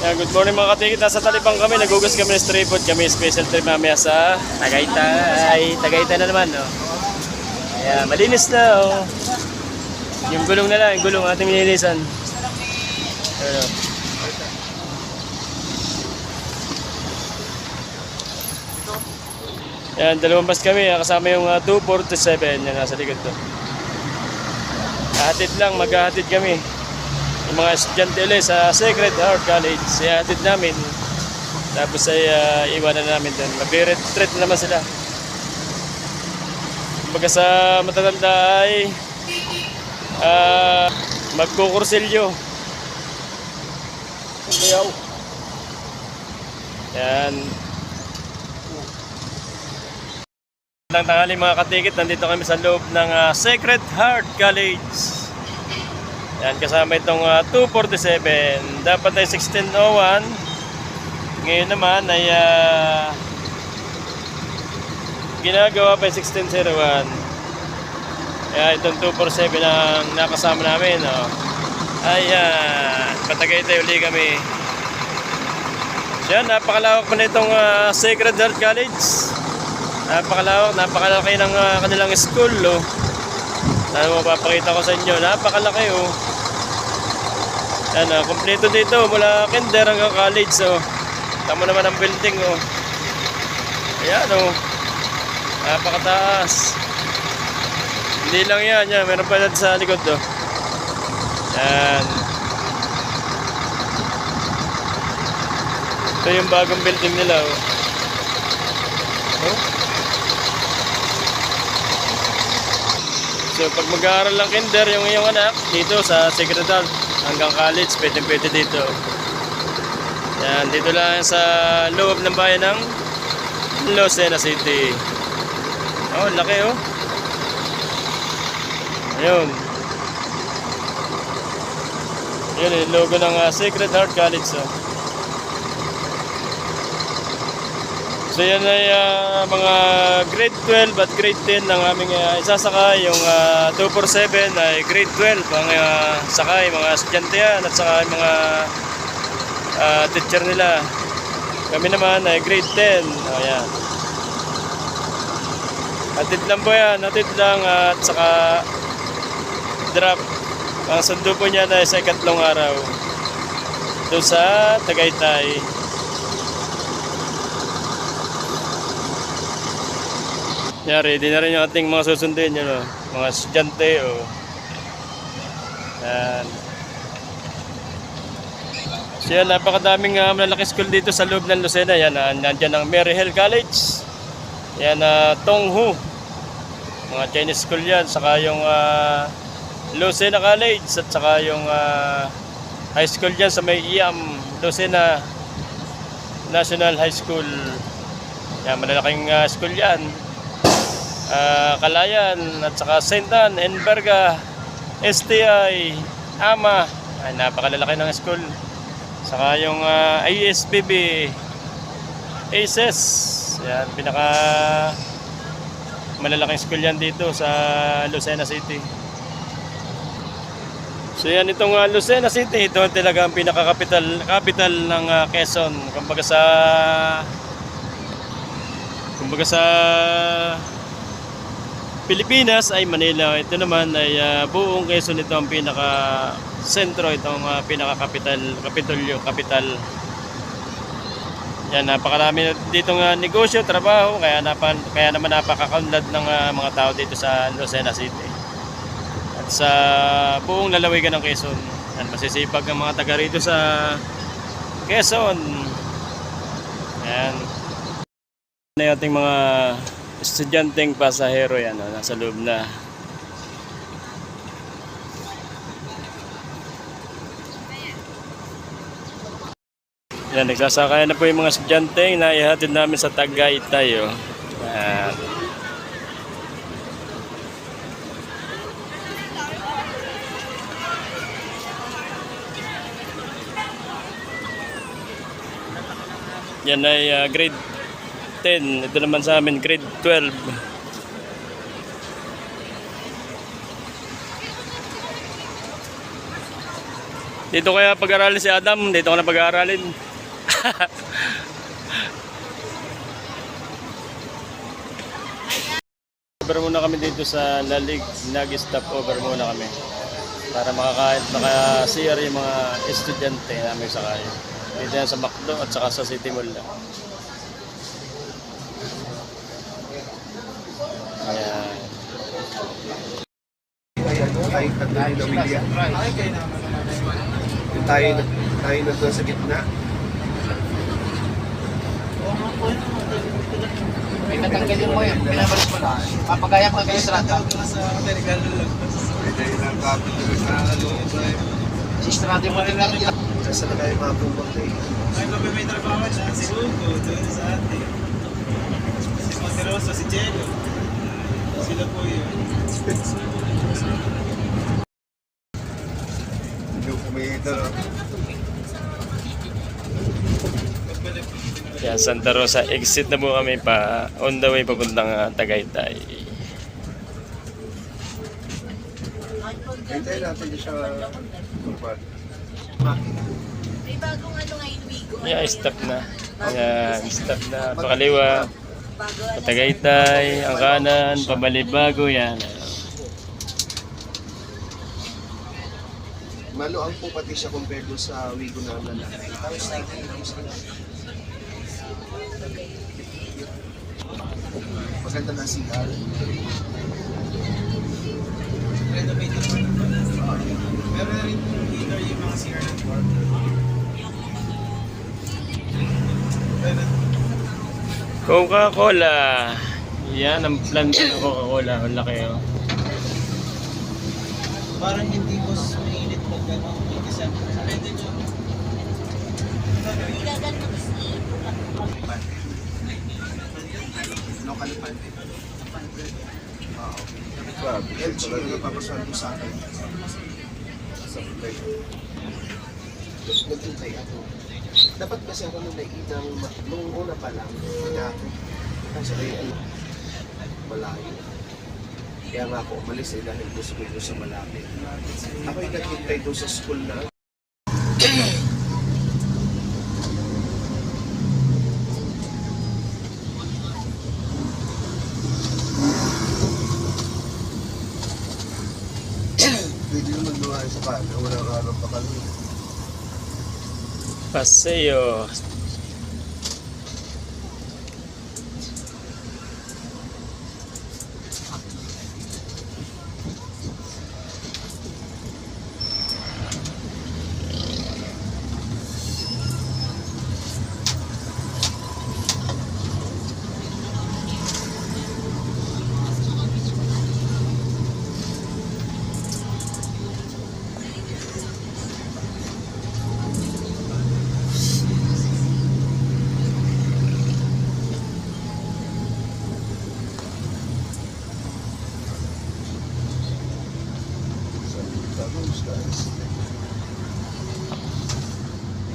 Yeah, good morning mga katikit. Nasa talipang kami. Nagugas kami ng stray food. Kami special trip mamaya sa Tagaytay. Tagaytay na naman, no? Kaya malinis na, oh. Yung gulong na lang, yung gulong ating nilinisan. Ano? Yan, dalawang bus kami. Kasama yung ah, 247. Yan, nasa likod to. Hatid lang, maghahatid kami. Yung mga estudyante ulit sa Sacred Heart College. Ihatid namin. Tapos ay ah, iwanan namin doon. Magre-retreat na naman sila. Kumbaga sa matatanda ay uh, magkukursilyo. Kuyaw. Yan. Magandang tanghali mga katikit, nandito kami sa loob ng ah, Sacred Heart College. Yan, kasama itong ah, 247. Dapat ay 1601. Ngayon naman ay ah, ginagawa pa yung 1601. Kaya itong 247 ang nakasama namin. Oh. Ayan, patagay tayo uli kami. Yan, napakalawak pa na itong ah, Sacred Heart College. Napakalawak, napakalaki ng ah, kanilang school, oh. Ano mapapakita ko sa inyo, napakalaki, oh. Yan, ah, kompleto dito, mula kinder hanggang college, oh. Tama naman ang building, oh. Ayan, oh. Napakataas. Hindi lang yan, yan. Meron pa dyan sa likod, oh. Yan. Ito yung bagong building nila, oh. Oh. So pag mag-aaral ng kinder yung iyong anak dito sa Secretary hanggang college, pwede pwede dito. Yan, dito lang sa loob ng bayan ng Lucena City. Oh, laki oh. Ayun. Yun yung logo ng uh, Sacred Heart College. Oh. So yan ay ah, mga grade 12 at grade 10 ng aming uh, isasakay. Yung ah, 247 ay grade 12 ang ah, sakay, mga estudyante yan at saka mga ah, teacher nila. Kami naman ay grade 10. O yan. Atid lang po yan, atid lang at saka drop. Ang sundo po niya na sa ikatlong araw. Doon sa Tagaytay. Yan, ready na rin yung ating mga susundin yun, oh. mga estudyante. Oh. Yan. So yan, napakadaming uh, malalaking school dito sa loob ng Lucena. Yan, uh, nandyan ang Mary Hill College. Yan, uh, Tonghu. Mga Chinese school yan. Saka yung uh, Lucena College at saka yung ah, high school dyan sa may IAM, Lucena National High School. Yan, malalaking ah, school yan. Ah, Kalayan at saka St. Anne, Enverga, STI, AMA. Ay, napakalalaki ng school. Saka yung ah, ISBB, ACES. Yan, pinaka malalaking school yan dito sa Lucena City. So yan itong uh, Lucena City, ito talaga ang pinaka-capital capital ng ah, Quezon. Kumbaga sa kumbaga sa Pilipinas ay Manila. Ito naman ay ah, buong Quezon ito ang pinaka sentro itong ah, pinaka-capital, kapitolyo, capital. Yan, napakarami dito nga negosyo, trabaho, kaya, napan, kaya naman napakakunlad ng ah, mga tao dito sa Lucena City at sa buong lalawigan ng Quezon. Yan, masisipag ang mga taga rito sa Quezon. Yan. Na yung ating mga estudyanteng pasahero yan, oh, nasa loob na. Yan, nagsasakay na po yung mga estudyante na ihatid namin sa Tagaytay. Oh. Yan. Yan ay ah, grade 10. Ito naman sa amin grade 12. Dito kaya pag-aralin si Adam, dito ko na pag-aaralin. over muna kami dito sa Lalig. Nag-stop over muna kami. Para makakain, maka-CR yung mga estudyante namin sa kayo. Dito yan sa McDo at saka sa City Mall. Ayan. Tayo na William. Yung tayo, tayo na doon sa gitna. May natanggalin mo yun, pinabalik mo na. Papagaya ko kayo sa rata. Pwede lang kapit yung nakaloob na yun. Sistrate mo rin lang yun. Nasa na kayo mga bumag na yun. Ay, babe, may trabaho siya. Si Hugo, doon sa atin. Si Monteroso, si Jello. Sila po yun. Kumita no? Yan, Santa Rosa. Exit na po kami pa on the way papuntang uh, Tagaytay. Hintayin natin siya kumpan. May bagong ano ngayon, Wigo. Yeah, stop na. Ayan, stop na. Pakaliwa, Bago ano. Tagaytay, ang kanan, pabalibago yan. Maluang po pati siya compared doon sa Wigo na lalaki. Tapos na Maganda na CR. Renovated. Meron na rin po yung mga CR ng Coca-Cola. Yan ang planta ng Coca-Cola. Ang laki oh. parang hindi ko Local pante. Oo. Grabe. LG yung napapasweldo sa akin. Sa play. Nagtutay ako. Dapat kasi ako nung naiinang, nung una pa lang, hindi ako. Kasi ano, malayo. Kaya nga ako umalis eh dahil gusto ko doon sa malapit. Ako yung naghintay doon sa school na Pwede naman lumayan sa kanya, walang araw pa kami. Paseo.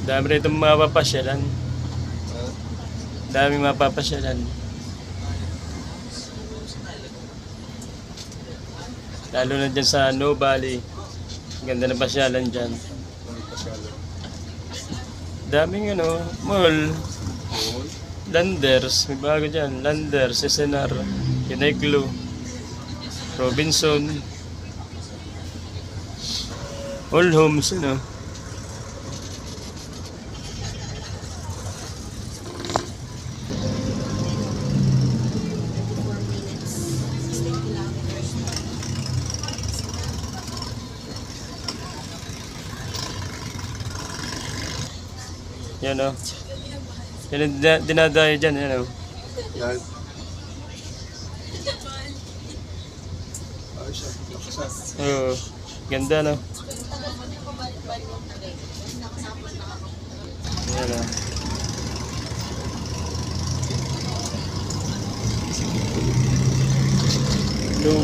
Dami rito mapapasyalan. Dami mapapasyalan. Lalo na dyan sa No Valley. Ganda na pasyalan dyan. Daming ano, mall. Landers, may bago dyan. Landers, SNR, Uniqlo, Robinson. All homes, ano. Four Yan o. Yan ang dina- dinadayo dyan, yan o. Yan. Siya. Nakasa. Oo. Ganda no. Yan o. Blue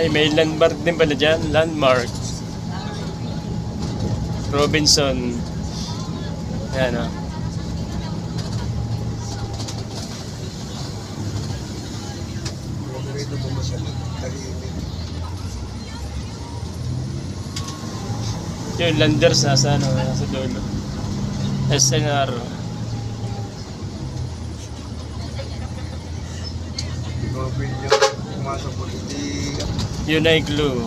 Ay, may landmark din pala dyan. Landmark. Robinson. Ayan o. Yung landers nasa, ano, nasa dulo. SNR. SNR. Yun ay glue.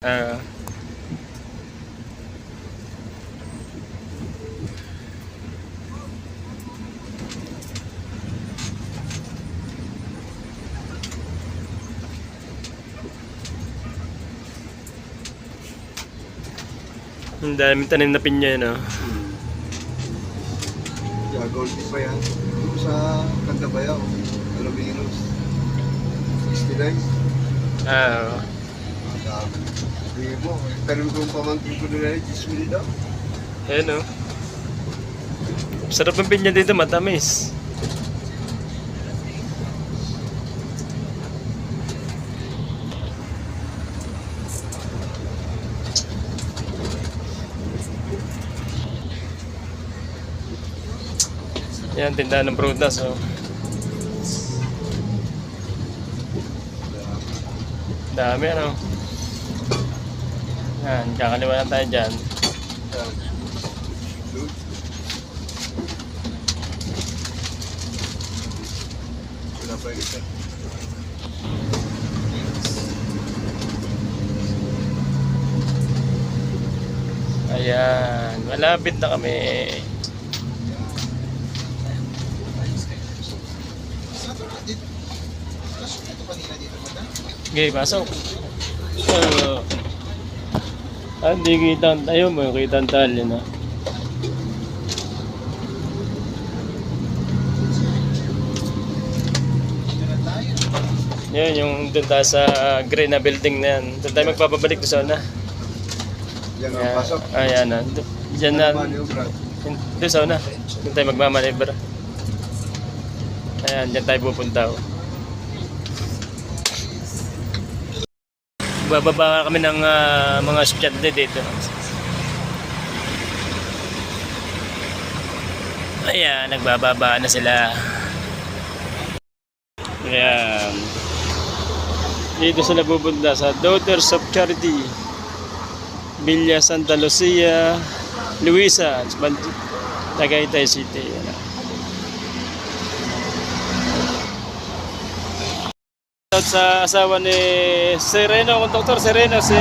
Uh, Ang daming tanim na pinya yun, oh. Gagawin din pa yan. Dito sa Candabayaw, Alaminos. 69. Ah, oh. Dami. Hindi mo, tanong kong pamangkin ko nila, 10 mili daw. Ayan, oh. Sarap ang pinya dito, matamis. Yan, tindahan ng prutas, oh. Dami, ano. Yan, kakaliwa na tayo dyan. Ayan, malapit na kami. Okay, pasok. Uh, ah, hindi kita, ayaw mo, kita ang tali na. Yan, yung doon tayo sa green na building na yan. Doon tayo magpapabalik doon sa una. Yan ang pasok. ayan na. Diyan na. Doon sa una. Doon tayo magmamanibra. Ayan, dyan tayo pupunta. oh. Bababa kami ng ah, mga estudyante dito. Ayan, nagbababa na sila. Ayan. Dito sila pupunta sa Daughters of Charity. Villa Santa Lucia, Luisa, Tagaytay City. Yan. Shoutout sa asawa ni Sereno, Dr. Sereno, si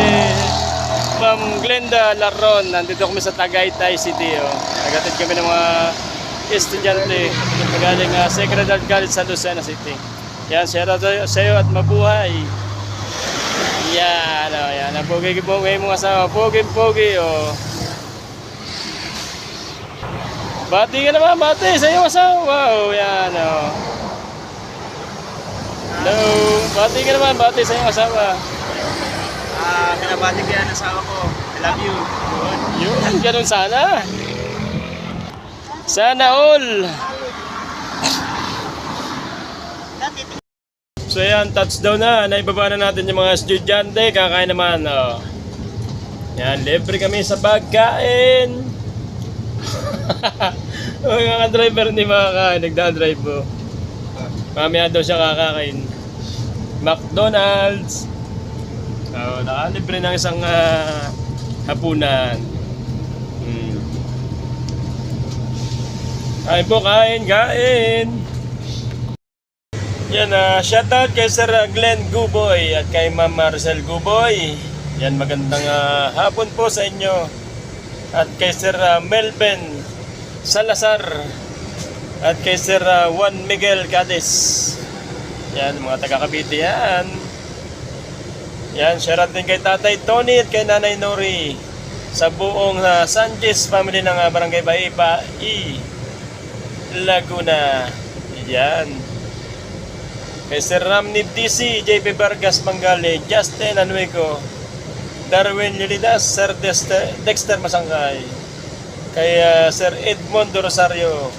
Ma'am Glenda Laron. Nandito kami sa Tagaytay City. Oh. Nagatid kami ng mga estudyante galing uh, Sacred Heart College sa Lucena City. Yan, share out sa iyo at mabuhay. Yan, oh, yan. Ang pogi-pogi mong asawa. Pogi-pogi, oh. Bati ka naman, bati sa iyong asawa. Oh, yan, oh. Hello. Bati ka naman, bati sa iyong asawa. Ah, pinabati ko yan asawa ko. I love you. Yun, ganun sana. Sana all. So yan, touchdown na. Naibaba na natin yung mga estudyante. Kakain naman. Oh. Yan, libre kami sa pagkain. oh, yung mga driver hindi makakain. Nagda-drive po. Mamaya daw siya kakain. McDonald's. Oh, nakalibre ng isang ah, hapunan. Hmm. Kain po, kain, kain. Yan, uh, shoutout kay Sir Glenn Guboy at kay Ma'am Marcel Guboy. Yan, magandang ah, hapon po sa inyo. At kay Sir ah, Melvin Salazar. At kay Sir ah, Juan Miguel Cadiz. Yan, mga taga Cavite yan. Yan, shoutout din kay Tatay Tony at kay Nanay Nori sa buong uh, Sanchez family ng uh, Barangay Baipa E. Laguna. Yan. Kay Sir Ramnib DC, JP Vargas Mangale, Justin Anueco, Darwin Yulidas, Sir Dexter, Dexter Masangkay, kay uh, Sir Edmondo Rosario,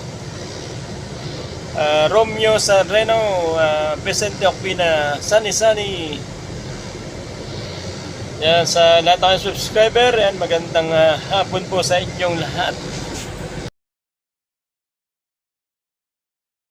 uh, Romeo Sanreno, uh, Vicente Ocpina, Sani Sani, Yan sa lahat ng subscriber, yan magandang ah, hapon po sa inyong lahat.